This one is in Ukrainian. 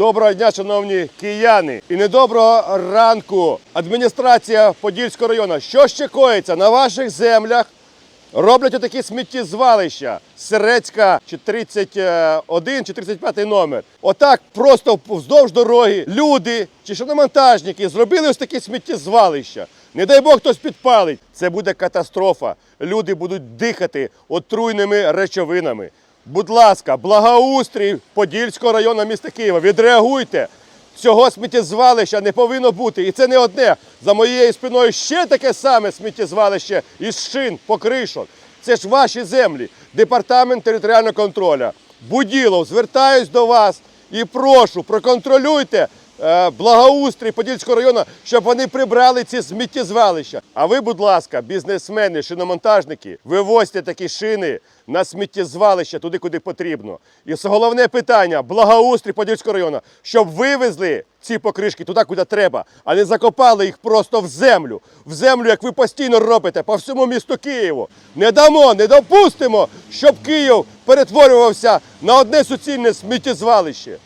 Доброго дня, шановні кияни, і недоброго ранку. Адміністрація Подільського району. Що ще коїться на ваших землях? Роблять отакі сміттєзвалища. Серецька чи 31 чи 35 номер. Отак просто вздовж дороги люди чи шиномонтажники зробили ось такі сміттєзвалища. Не дай Бог хтось підпалить. Це буде катастрофа. Люди будуть дихати отруйними речовинами. Будь ласка, благоустрій Подільського району міста Києва. Відреагуйте. Цього сміттєзвалища не повинно бути. І це не одне. За моєю спиною ще таке саме сміттєзвалище із шин, покришок. Це ж ваші землі. Департамент територіального контролю. Буділов, звертаюсь до вас і прошу, проконтролюйте благоустрій Подільського району, щоб вони прибрали ці сміттєзвалища. А ви, будь ласка, бізнесмени, шиномонтажники, вивозьте такі шини на сміттєзвалище туди, куди потрібно. І головне питання благоустрій Подільського району, щоб вивезли ці покришки туди, куди треба, а не закопали їх просто в землю. В землю, як ви постійно робите по всьому місту Києву. Не дамо, не допустимо, щоб Київ перетворювався на одне суцільне сміттєзвалище.